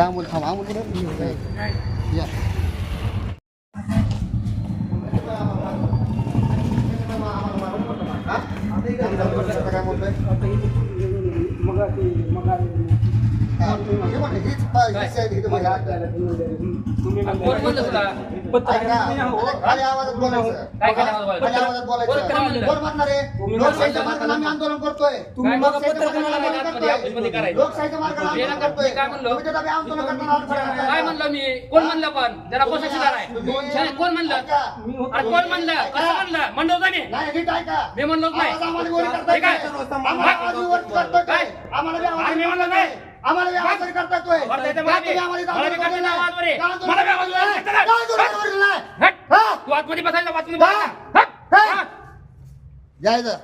Down one time, I want to do it. Yeah. Magkasi, magkasi. हे म्हणलं, हीच पा- हीच आहे इथं माझ्या हातात. कोण म्हणलं तुला ऐका, खाली आवाजात बोलायचं. काय खाली आवाजात बोलायचं? खाली आवाजात बोलायचं. कोण काय म्हणलं? कोण म्हणणार आहे? लोकशाहीच्या मार्गाने आम्ही आंदोलन करतोय तुम्ही मग लोकशाहीच्या पत्रकार मार्गाने आंदोलन आतमध्ये- करतोय. आतमध्ये करायचं. लोकशाहीच्या मार्गाने हे आंदोलन नका, करतोय. मी काय म्हणलो? तुम्ही तर आम्ही आंदोलन करताना अडथळा काय म्हणलं मी कोण म्हणलं पण जरा कोण शिकार आहे नाही, कोण म्हणलं. अरे कोण म्हणलं कसं म्हणलं म्हणलं होतं मी नाही नीट ऐका मी म्हणलोच नाही. आवाज आम्हाला वर करताय हे काय? आम्हाला आवाज वर करतोय काय? आम्हाला बी आवाज अरे मी म्हणलं नाही. आम्हाला करताय आंदोलन करते. करताय? करताय. हा? तू आतमध्ये बसायला आतमध्ये. जायचं.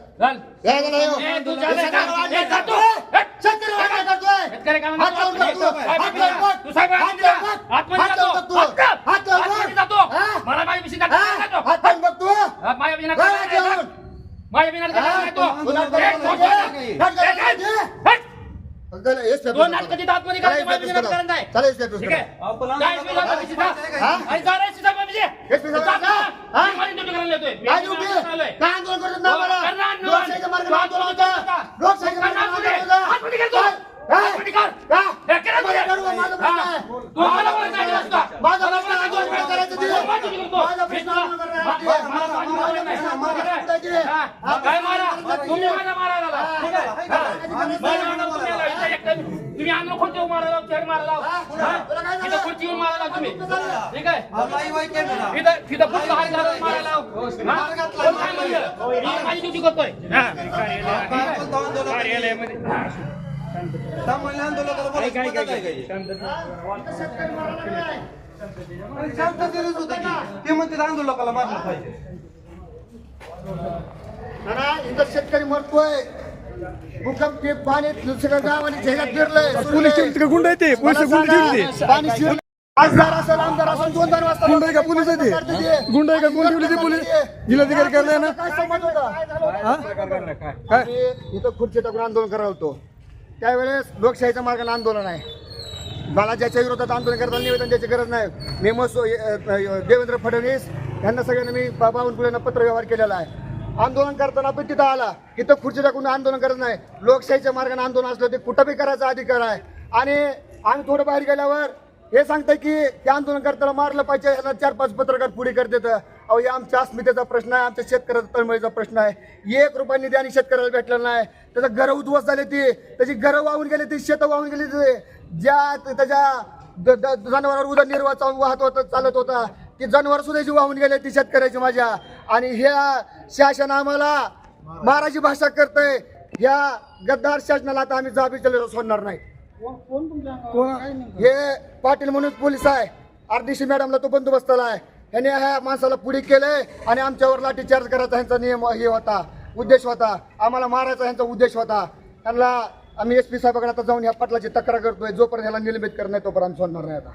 जायचं नाही हो. तू वाट जातो. करतोय. करतोय? शेतकरी काय हात म्हणतो? लावून करतो. काय हात लावून म्हणतो? कर. तू सांग हात आतमध्ये जा. लावून कर. आतमध्ये हात जातो. लावून करतो. हात कर. हात लावून कर. आतमध्ये जातो. हा? मला माझ्या विषयी? जातो. हात बघतो. माझ्या. माझ्या विना चला, हे स्टेप दोन करा. नाटकाची आतमध्ये चला, करायची हे माझ्या स्टेप विना करा. करायचं नाही. चला, हे स्टेप ठीक. आहे काय विला बाकीची जा. हा? आणि जा रे, सीधा बाबीजी. हे स्टेप करा. जा. हा? मी माझी ड्युटी करायला येतोय. मी काय ड्युटी? आलोय. काय आंदोलन करत नाही हो, मला? करणार आंदोलन. लोकशाहीच्या मार्गाने आंदोलन होतं. लोकशाहीच्या करणार मार्गाने पुढे. आंदोलन होतं. आतमध्ये कर तू. काय? काय? आतमध्ये कर. का? हे केलं माझा पुढे. प्रश्न आहे, माझा प्रश्न हा. आहे. तू आम्हाला बोलायचं नाही असतं. माझा प्रश्न आहे, आंदोलन काय करायचं ते? तू माझी ड्युटी करतो. माझा प्रश्न आहे, आंदोलन करायचं ते. मला- मला- मला- मला- मला- माझा मला- प्रश्न आहे, मला- ते. हा. हा. काय मारा तुम्ही माझा मारायला. हा. हा. तुम्ही अंगावर खुर्ची मारायला चेअर मारायला. हा. काय हा? इथं खुर्ची येऊन मारायला तुम्ही? ठीक आहे इथं तिथं फक्त हात घालून मारायला. हा? काय म्हणलं? मी माझी ड्युटी करतोय हा. कार्यालयामध्ये ते म्हणते आंदोलकाला मारलं पाहिजे. नाना, इथं शेतकरी मरतोय. भूकंप ते पाणी सगळं गावाने झेल्यात फिरलंय. पोलीस गुंड आहे ते. पोलीस मला गुंड सांगा, ठेवली पाणी शिरलं. खासदार असेल आमदार असेल दोन दोन वाजता गुंड आहे का? पोलीस आहे करते ते. ते. गुंड आहे का? कोण ठेवली ते पोलीस? जिल्हाधिकारी कार्यालय ना? काय होता? इथं खुर्ची टाकून आंदोलन करत होतो. त्यावेळेस लोकशाहीच्या मार्गाने आंदोलन आहे. मला ज्याच्या विरोधात आंदोलन करताना निवेदन द्यायची गरज नाही. मी मसो देवेंद्र फडणवीस यांना सगळ्यांना मी बा- बावनकुळेंना पत्र व्यवहार केलेला आहे. आंदोलन करताना पण तिथं आला. इथं खुर्ची टाकून आंदोलन करत नाही. लोकशाहीच्या मार्गाने आंदोलन असलं ते कुठं बी करायचा अधिकार आहे. आणि आम्ही थोडं बाहेर गेल्यावर हे सांगताय की ते आंदोलन करताना मारलं पाहिजे ह्याला चार पाच पत्रकार पुढे करतात. अहो हे आमच्या अस्मितेचा प्रश्न आहे आमच्या शेतकऱ्याचा तळमळीचा प्रश्न आहे. एक रुपया निधी आणि शेतकऱ्याला भेटलेला नाही. त्याचं घरं उद्ध्वस्त झाले ती त्याची घरं वाहून गेली ती शेतं वाहून गेली ती. ज्या त्याच्या जनावरांवर उदरनिर्वाह चालू वाहत होता चालत होता ती जनावर सुद्धा जी वाहून गेले ती शेतकऱ्याची माझ्या. आणि ह्या शासन आम्हाला महाराजी. भाषा करतंय ह्या गद्दार शासनाला आता आम्ही जाबी चलेलो सोडणार नाही. हे पाटील म्हणून पोलीस आहे. आरडीसी मॅडमला तो बंदोबस्ताला आहे ह्याने ह्या माणसाला पुढे केलंय आणि आमच्यावर लाठीचार्ज करायचा ह्यांचा नियम हे होता उद्देश होता. आम्हाला मारायचा ह्यांचा उद्देश होता. त्यांना आम्ही एस पी साहेबाकडे आता जाऊन ह्या पाटलाची तक्रार करतोय जोपर्यंत ह्याला निलंबित नाही तोपर्यंत आम्ही सोडणार नाही आता.